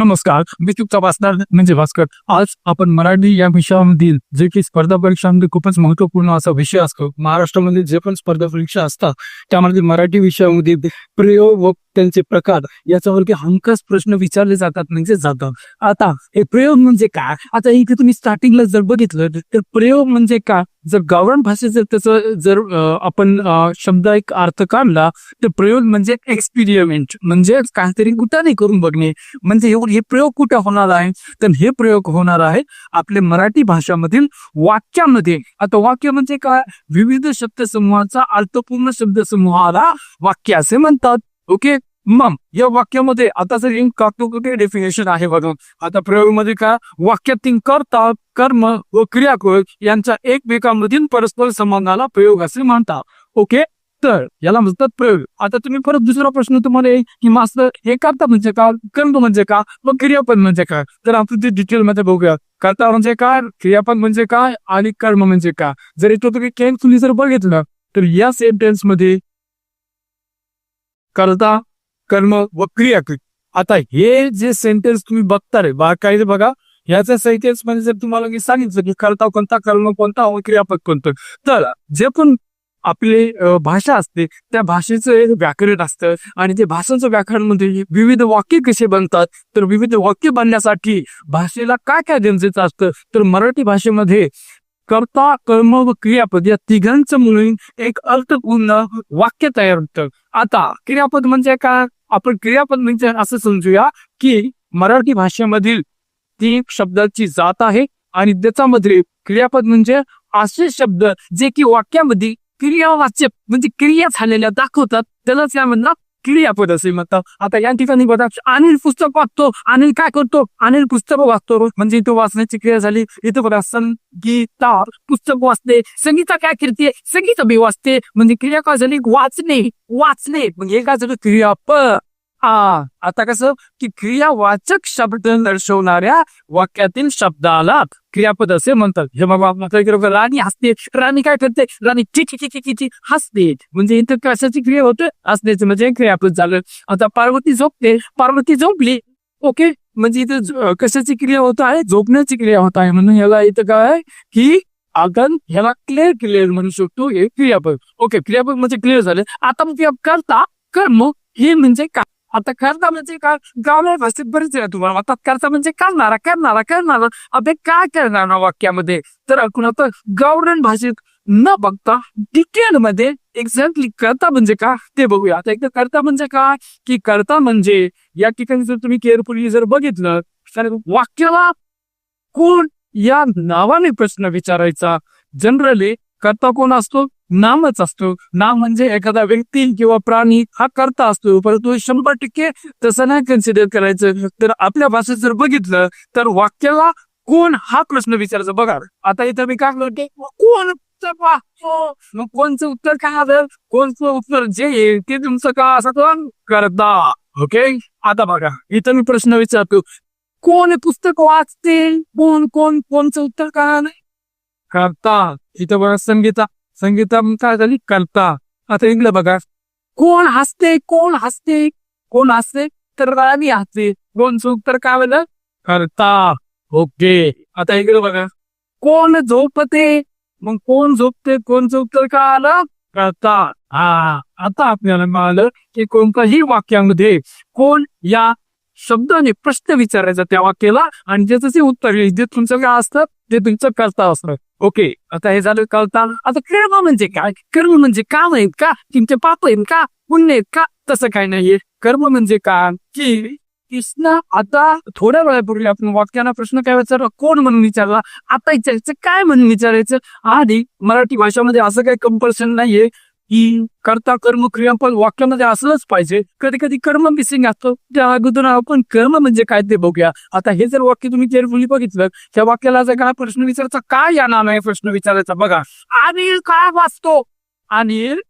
नमस्कार मी तुमचा वाचणार म्हणजे भास्कर. आज आपण मराठी या विषयामधील जे की स्पर्धा परीक्षांमध्ये खूपच महत्त्वपूर्ण असा विषय असतो. महाराष्ट्रामध्ये जे पण स्पर्धा परीक्षा असतात त्यामध्ये मराठी विषयामध्ये प्रयोग व त्यांचे प्रकार याच्यावरती हमखास प्रश्न विचारले जातात म्हणजे जातात. आता हे प्रयोग म्हणजे काय? आता इथे तुम्ही स्टार्टिंगला जर बघितलं तर प्रयोग म्हणजे काय? जर गावरान भाषेत जर त्याचं जर आपण शब्द एक अर्थ काढला तर प्रयोग म्हणजे एक्सपिरियमेंट म्हणजे काहीतरी कुठाने करून बघणे. म्हणजे हे हे प्रयोग कुठे होणार आहे? तर हे प्रयोग होणार आहे आपले मराठी भाषामधील वाक्यामध्ये. आता वाक्य म्हणजे काय? विविध शब्दसमूहाचा अर्थपूर्ण शब्दसमूहाला वाक्य असे म्हणतात. ओके मग या वाक्यामध्ये आता जर काही डेफिनेशन आहे बघा. आता प्रयोगमध्ये काय? वाक्यातील कर्ता कर्म व क्रियाकोळ यांच्या एकमेकांमधील परस्पर संबंधाला प्रयोग असे म्हणतात. ओके तर याला म्हणतात प्रयोग. आता तुम्ही परत दुसरा प्रश्न तुम्हाला येईल की मास्तर हे करता म्हणजे का? कर्म म्हणजे का? व क्रियापद म्हणजे काय? तर आपण ते डिटेल मध्ये बघूया. कर्ता म्हणजे काय? क्रियापद म्हणजे काय? आणि कर्म म्हणजे काय जर इथं तुम्ही केअरफुली जर बघितलं तर या सेंटेन्समध्ये कर्ता कर्म व क्रियाकृत आता हे जे सेंटेन्स तुम्ही बघताय बा काय बघा याचा सेंटेन्समध्ये जर तुम्हाला मी सांगितलं की कर्ता कोणता कर्म कोणता व क्रियापद कोणतं तर जे पण आपली भाषा असते त्या भाषेचं एक व्याकरण असतं. आणि ते भाषांचं व्याकरण म्हणजे विविध वाक्य कसे बनतात तर विविध वाक्य बनण्यासाठी भाषेला काय काय गरजेचं असतं तर मराठी भाषेमध्ये कर्ता कर्म व क्रियापद या तिघांचं मिळून एक अर्थपूर्ण वाक्य तयार होतं. आता क्रियापद म्हणजे काय? आपण क्रियापद म्हणजे असं समजूया की मराठी भाषेमधील ती शब्दाची जात आहे आणि त्याच्यामध्ये क्रियापद म्हणजे असे शब्द जे की वाक्यामध्ये क्रियावाच्य म्हणजे क्रिया झालेल्या दाखवतात. त्यालाच काय म्हणतात क्रियापद असे म्हणतात. आता या ठिकाणी बघा अनिल पुस्तक वाचतो. अनिल काय करतो? अनिल पुस्तक वाचतो. म्हणजे इथं वाचण्याची क्रिया झाली. इथं बघा संगीता पुस्तक वाचते. संगीता काय करते? संगीता बी वाचते. म्हणजे क्रिया काय झाली? वाचणे. वाचणे. म्हणजे काय झालं? क्रियापद. हा आता कसं? की क्रियावाचक शब्द दर्शवणाऱ्या वाक्यातील शब्दाला क्रियापद असे म्हणतात. हे बाबा राणी हसते. राणी काय करते? राणी ची हसते. म्हणजे इथं कशाची क्रिया होते? हसण्याची म्हणजे क्रियापद झालं. आता पार्वती झोपते. पार्वती झोपली. ओके? म्हणजे इथं कशाची क्रिया होत आहे? झोपण्याची क्रिया होत आहे. म्हणून ह्याला इथं काय की आपण ह्याला क्लिअर क्लिअर म्हणू शकतो. हे क्रियापद. ओके? क्रियापद म्हणजे क्लिअर झाले. आता मग क्रिया करता कर्म हे म्हणजे काय? आता करता म्हणजे का गावला भाषेत बरेच आहे तुम्हाला आता करता म्हणजे करणारा करणारा करणारा. अबे काय करणार ना वाक्यामध्ये? तर आपण आता गावरण भाषेत न बघता डिटेल मध्ये एक्झॅक्टली करता म्हणजे का ते बघूया. आता एकदा करता म्हणजे काय की करता म्हणजे या ठिकाणी जर तुम्ही केअरफुली जर बघितलं तर वाक्याला कोण या नावाने प्रश्न विचारायचा? जनरली करता कोण असतो? नामच असतो. नाम म्हणजे एखादा व्यक्ती किंवा प्राणी हा करता असतो. परंतु शंभर टक्के तसं नाही कन्सिडर करायचं. तर आपल्या भाषेत जर बघितलं तर वाक्याला कोण हा प्रश्न विचारायचा? बघा आता इथं मी काय म्हणते? कोण हो. मग कोणचं उत्तर काय आलं? कोणचं उत्तर जे येईल ते तुमचं का असं तो करता? ओके? आता बघा इथं मी प्रश्न विचारतो. कोण पुस्तक वाचते? कोण कोण कोणचं उत्तर काय नाही करता. इथं बघा संगीता. संगीता काय झाली करता आता इकडे बघा. कोण हसते कोण हसते कोण हसते तर राणी हसते. कोण चूक तर काय म्हणलं करता. ओके. आता इकडे बघा. कोण झोपते मग कोण झोपते कोण झोप तर काय आलं? करता. हा आता आपल्याला मिळालं की कोणत्याही वाक्यामध्ये कोण या शब्दाने प्रश्न विचारायचा त्या वाक्याला आणि ज्याचं जे उत्तर येईल जे तुमचं काय असतं ते तुमचं करता असतं. ओके आता हे झालं कळता. आता कर्म म्हणजे काय? कर्म म्हणजे काम आहेत का? तुमचे पाप आहेत का? पुण्य आहेत का? तसं काय नाहीये. कर्म म्हणजे काम की कृष्ण आता थोड्या वेळापूर्वी आपण वाक्याला प्रश्न काय विचारला? कोण म्हणून विचारला? आता विचारायचं काय म्हणून विचारायचं? आणि मराठी भाषामध्ये असं काही कंपल्शन नाहीये. ही कर्ता कर्म क्रियापद वाक्यामध्ये असलंच पाहिजे. कधी कधी कर्म मिसिंग असतं. त्या अगोदर आपण कर्म म्हणजे काय ते बघूया. आता हे जर वाक्य तुम्ही केअरफुली बघितलं त्या वाक्याला जर काय प्रश्न विचारायचा काय या नाम आहे प्रश्न विचारायचा बघा. अनिल काय वाचतो? अनिल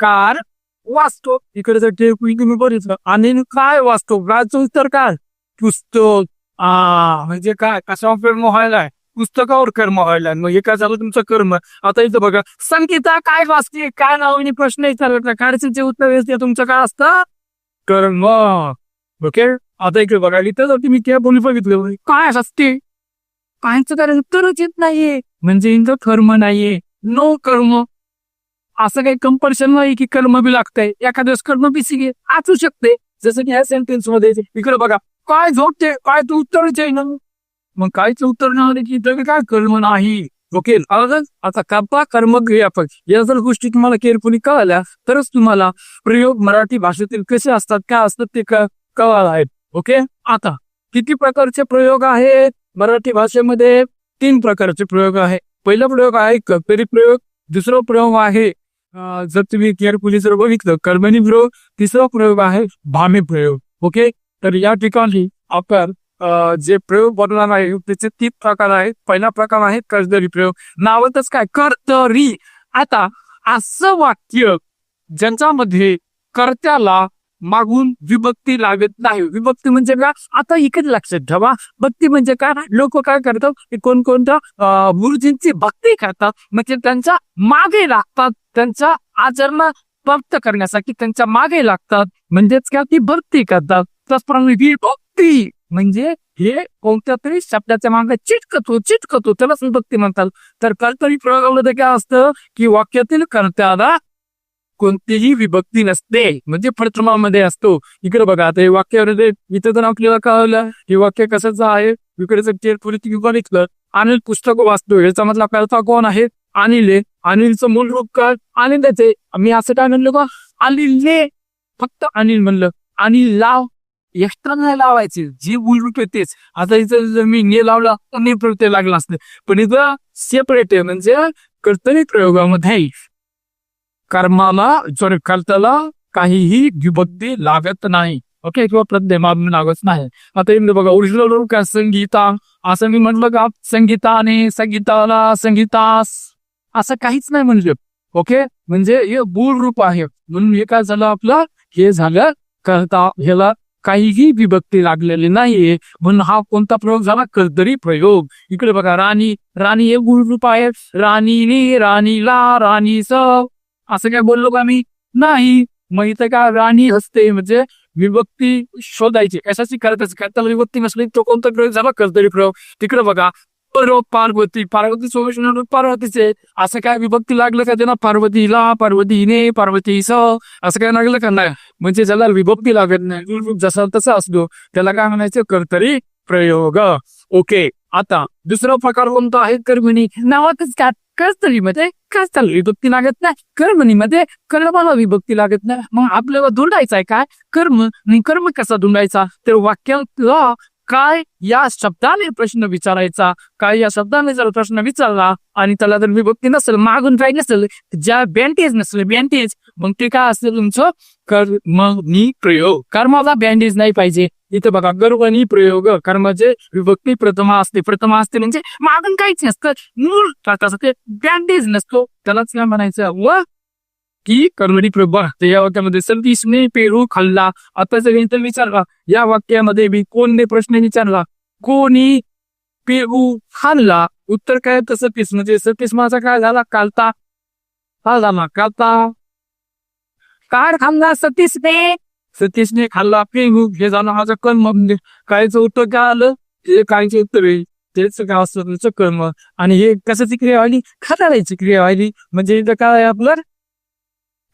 कार वाचतो. इकडे जर केअरफुली तुम्ही बघितलं अनिल काय वाचतो? गायचं उत्तर काय? पुस्तक. आ म्हणजे काय? कशावर व्हायला आहे पुस्तकावर कर्म व्हायला मग हे काय झालं तुमचं कर्म? आता इथं बघा संगीता काय वाचते? काय नावाने प्रश्न विचारला? कार्यचे उत्तर येते तुमचं काय असतं? कर्म. ओके? आता इकडे बघा इथं जर तुम्ही त्या बोली बघितलं काय असते? कायचं कारण उत्तरच येत नाहीये. म्हणजे इथं कर्म नाहीये. नो कर्म. असं काही कंपल्शन नाही की कर्म बी लागतंय. एखाद्या कर्म बी सिगे असू शकते. जसं की ह्या सेंटेन्समध्ये इकडे बघा काय झोपते? काय तू उत्तरच आहे ना मग कायच उत्तर नाही की इथं काय कर्म नाही? ओके आता कपा कर्म क्रियापद या जर गोष्टी तुम्हाला केअरफुली कळल्या तरच तुम्हाला प्रयोग मराठी भाषेतील कसे असतात काय असतात ते क- कळालं आहेत. ओके? आता किती प्रकारचे प्रयोग आहेत? मराठी भाषेमध्ये तीन प्रकारचे प्रयोग आहे पहिला प्रयोग आहे कपेरी प्रयोग. दुसरा प्रयोग आहे जर तुम्ही केअरफुली जर बघितलं कर्मणी प्रयोग. तिसरा प्रयोग आहे भामे प्रयोग. ओके? तर या ठिकाणी आपण जे प्रयोग बनवणार आहे त्याचे तीन प्रकार आहेत. पहिला प्रकार आहे कर्जरी प्रयोग. नावातच काय? कर्तरी आता असं वाक्य ज्यांच्यामध्ये कर्त्याला मागून विभक्ती लागत नाही. विभक्ती म्हणजे काय? आता इकडे लक्षात ठेवा. भक्ती म्हणजे काय? लोक काय करतात? की कोणकोणत्या गुरुजींची भक्ती करतात. म्हणजे त्यांच्या मागे लागतात. त्यांच्या आचरण प्राप्त करण्यासाठी त्यांच्या मागे लागतात. म्हणजेच काय? ती भक्ती करतात. त्याचप्रमाणे ही भक्ती म्हणजे हे कोणत्या तरी शब्दाच्या मागे चिटकतो हो, चिटकतो हो, त्याला विभक्ती म्हणतात. तर कर्तरी प्रयोगामध्ये काय असतं की वाक्यातील कर्त्याला कोणतीही विभक्ती नसते. म्हणजे प्रथमामध्ये असतो. इकडे बघा आता हे वाक्यामध्ये इथं तर आपल्याला कळवलं हे वाक्य कशाचं आहे? इकडे जर केअरफुली बघितलं अनिल पुस्तक वाचतो. याचा मधला कर्ता कोण आहे? अनिल. आहे अनिलचं मूल रूप काय? अनिलचे मी असं काय म्हणलं का अनिल फक्त अनिल म्हणलं. अनिल लाव. एक्स्ट्रा नाही लावायचे. जे मूळ रूप आहे तेच. आता इथं जर मी ने लावला ने प्रत्यय लागला असतं. पण इथं सेपरेट आहे. म्हणजे कर्तरी प्रयोगामध्ये कर्माला सॉरी कर्त्याला काहीही विभक्ती लागत नाही. ओके किंवा प्रत्यय मागून लागत नाही. आता इकडे बघा ओरिजिनल रूप काय संगीता. असं मी म्हटलं का? संगीताने संगीताला संगीतास. असं काहीच नाही म्हणजे. ओके म्हणजे हे मूळ रूप आहे. म्हणून हे काय झालं आपलं? हे झालं करता. ह्याला काहीही विभक्ती लागलेली नाहीये. म्हणून हा कोणता प्रयोग झाला? कर्तरी प्रयोग. इकडे बघा राणी राणी हे मूळ रूप आहे. राणीने राणीला राणी स. असं काय बोललो का मी? नाही. मग इथं का? राणी हसते म्हणजे विभक्ती शोधायची. कशाची करताच करता विभक्ती नसली तो कोणता प्रयोग झाला? कर्तरी प्रयोग. तिकडे बघा परव पार्वती पार्वती सोमेश्वर पार्वतीचे असं काय विभक्ती लागलं का त्यांना? पार्वतीला पार्वतीने पार्वतीस असं काय लागलं का? नाही. म्हणजे ज्याला विभक्ती लागत नाही जसा तसा असतो त्याला काय म्हणायचं? कर्तरी प्रयोग. ओके आता दुसरा प्रकार कोणता आहे? कर्मणी. नावातच काय कर्तरीमध्ये कर्तरी विभक्ती लागत नाही. कर्मणीमध्ये कर्माला विभक्ती लागत नाही. मग आपल्याला धुंडायचा आहे काय? कर्म आणि कर्म कसा धुंडायचा? तर वाक्याला काय या शब्दाने प्रश्न विचारायचा? काय या शब्दाने जर प्रश्न विचारला आणि त्याला जर विभक्ती नसेल मागून काही नसेल ज्या बँडेज नसेल बँडेज मग ते काय असेल तुमचं? कर्मनी प्रयोग. कर्माला बँडेज नाही पाहिजे. इथं बघा गर्वनी प्रयोग. कर्माचे विभक्ती प्रथमा असते. प्रथमा असते म्हणजे मागून काहीच नसतं. मूळ टाकाचं ते बँडेज नसतो. त्यालाच काय म्हणायचं? व की कर्मणी प्रभा तर या वाक्यामध्ये सतीशने पेरू खाल्ला. आता जर इथं विचारला या वाक्यामध्ये मी कोणने प्रश्न विचारला? कोणी पेरू खाल्ला. उत्तर काय? तर सतीश म्हणजे सतीश माझा काय झाला? कालता. हा झाला कालता. काय खाल्ला सतीशने सतीशने खाल्ला पेरू. हे झालं माझं कर्म. म्हणजे कायचं उत्तर काय आलं? हे कायचे उत्तर आहे? तेच काय असतं तुमचं कर्म. आणि हे कशाची क्रिया व्हायली? खाताळायची क्रिया व्हायली. म्हणजे इथं काय आपलं?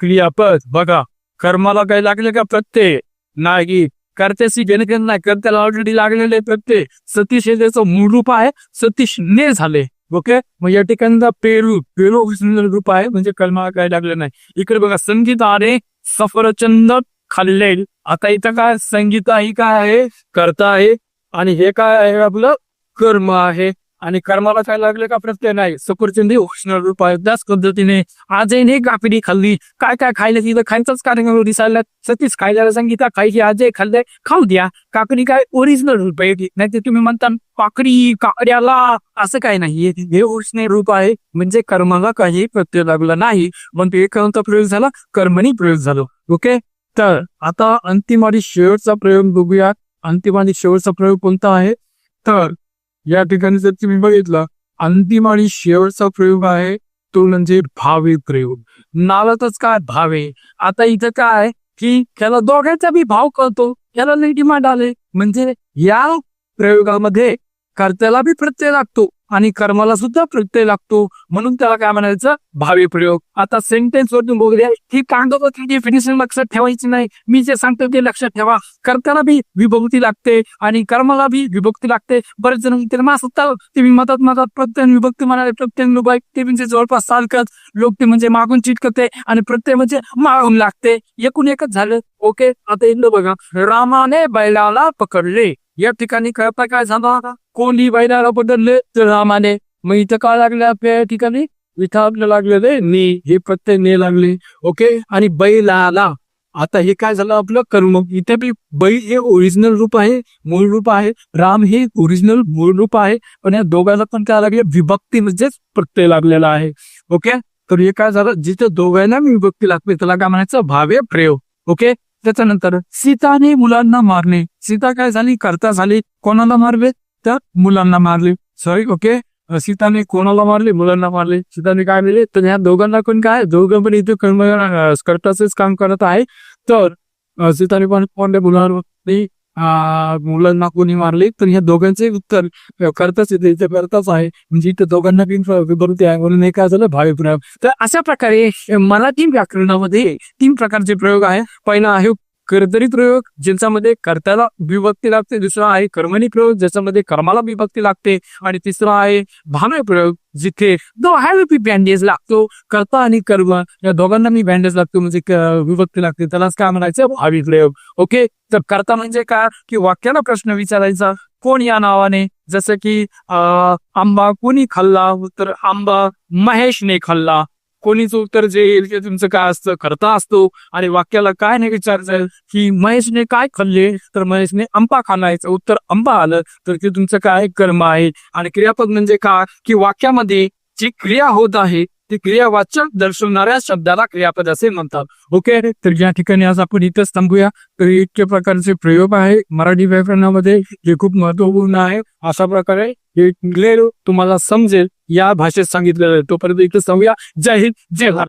क्रियापद. बघा कर्माला काय लागले का प्रत्यय? नाही. कर्त्याशी घेणं नाही. कर्त्याला ऑलरेडी लागलेले प्रत्यय. सतीश हे त्याचं मूळ रूप आहे. सतीश ने झाले. ओके? मग या ठिकाणी पेरू. पेरू original रूप आहे. म्हणजे कर्माला काय लागलं नाही. इकडे बघा संगीत आरे सफरचंद खाल्ले. आता इथं काय? संगीता ही काय आहे? कर्ता आहे. आणि हे काय आहे? आपलं कर्म आहे. आणि कर्माला काय लागले का प्रत्यय नाही. सफरचंद उष्ण रूप आहे. त्याच पद्धतीने आजही नाही कापिडी खाल्ली. काय काय खायला तिथं? खायचाच कार्यक्रम दिसायला. सतीच खायला सांगितलं खायची आजही खाल्लंय. खाऊ द्या. काकडी काय ओरिजिनल रूप आहे नाही ते तुम्ही म्हणता काकडी काकड्याला असं काय नाही हे उष्ण रूप आहे. म्हणजे कर्माला काही प्रत्यय लागला नाही. मग ते कोणता प्रयोग झाला. कर्मणी प्रयोग झालो. ओके? तर आता अंतिम आणि शेवटचा प्रयोग बघूया. अंतिम आणि शेवटचा प्रयोग कोणता आहे? तर या ठिकाणी जर तुम्ही बघितलं अंतिम आणि शेवटचा प्रयोग आहे तो म्हणजे भावे प्रयोग. नावातच काय भावे? आता इथं काय की त्याला दोघांचा बी भाव कळतो. त्याला लई डिमांड आले म्हणजे या प्रयोगामध्ये कर्त्याला बी प्रत्यय लागतो. आणि कर्माला सुद्धा प्रत्यय लागतो. म्हणून त्याला काय म्हणायचं? भावी प्रयोग. आता सेंटेन्स वरतून बघूया. ही कागदपत्र डेफिनेशन लक्षात ठेवायची नाही. मी जे सांगतो ते लक्षात ठेवा. कर्त्याला बी विभक्ती लागते आणि कर्माला बी विभक्ती लागते. बरेच जण म्हणतील मा ते मी मतात मतात प्रत्यय विभक्ती म्हणाले. प्रत्यय ते म्हणजे जवळपास सारखंच लोक ते म्हणजे मागून चिटकते आणि प्रत्यय म्हणजे मागून लागते. एकूण एकच झालं. ओके आता इथलं बघा. रामाने बैलाला पकडले. या ठिकाणी कळता काय झाला कोणी बैलाला बदलले? तर रामाने. मग इथं काय लागले आपल्या या ठिकाणी? इथं आपलं लागलेलं ने. हे प्रत्यय ने लागले. ओके? आणि बैलाला. आता हे काय झालं आपलं? कर्म इथे बी बैल हे ओरिजिनल रूप आहे. मूळ रूप आहे. राम हे ओरिजिनल मूळ रूप आहे. पण या दोघांना पण काय लागले? विभक्ती म्हणजेच प्रत्यय लागलेला आहे. ओके? तर हे काय झालं? जिथे दोघांना विभक्ती लागते त्याला काय म्हणायचं? भावे प्रयोग ओके? त्याच्यानंतर सीताने मुलांना मारले. सीता काय झाली? करता झाली. कोणाला मारले? तर मुलांना मारले. सॉरी ओके सीताने कोणाला मारले? मुलांना मारले. सीताने काय मिळले तर ह्या दोघांना पण काय? दोघं पण इथे कर्म काम करत आहे. तर सीताने पण कोणत्या मुलांवर मुलांना कोणी मारले तर ह्या दोघांचे उत्तर करताच येते इथे करताच आहे. म्हणजे इथे दोघांना पण विभक्ती आहे म्हणून हे काय झालं? भावी प्रयोग तर अशा प्रकारे मराठी व्याकरणामध्ये तीन प्रकारचे प्रयोग आहे पहिला आहे कर्तरी प्रयोग ज्यांच्यामध्ये कर्त्याला विभक्ती लागते. दुसरा आहे कर्मणी प्रयोग ज्याच्यामध्ये कर्माला विभक्ती लागते. आणि तिसरा आहे भानय प्रयोग जिथे दोघांना बी बँडेज लागतो. कर्ता आणि कर्म या दोघांना मी बँडेज लागतो. म्हणजे विभक्ती लागते. त्यालाच काय म्हणायचं? भावी प्रयोग. ओके? तर कर्ता म्हणजे काय? की वाक्याला प्रश्न विचारायचा. कोण या नावाने? जसं की अं, आंबा कोणी खाल्ला? तर आंबा महेशने खाल्ला. कोणीच उत्तर जे येईल ते तुमचं काय असतं? करता असतो. आणि वाक्याला काय नाही विचारायचं की महेशने काय खाल्ले? तर महेशने आंबा खाणायचं उत्तर आंबा आलं तर ते तुमचं काय? कर्म आहे. आणि क्रियापद म्हणजे काय? की वाक्यामध्ये जी क्रिया होत आहे ती क्रियावाचक दर्शवणाऱ्या शब्दाला क्रियापद असे म्हणतात. ओके? तर या ठिकाणी आज आपण इथंच थांबूया. तर इतके प्रकारचे प्रयोग आहे. मराठी व्याकरणामध्ये जे खूप महत्त्वपूर्ण आहे अशा प्रकारे हे तुम्हाला समजेल. या भाषेत सांगितलेलं आहे. तोपर्यंत इथं सांगूया. जय हिंद जय भारत.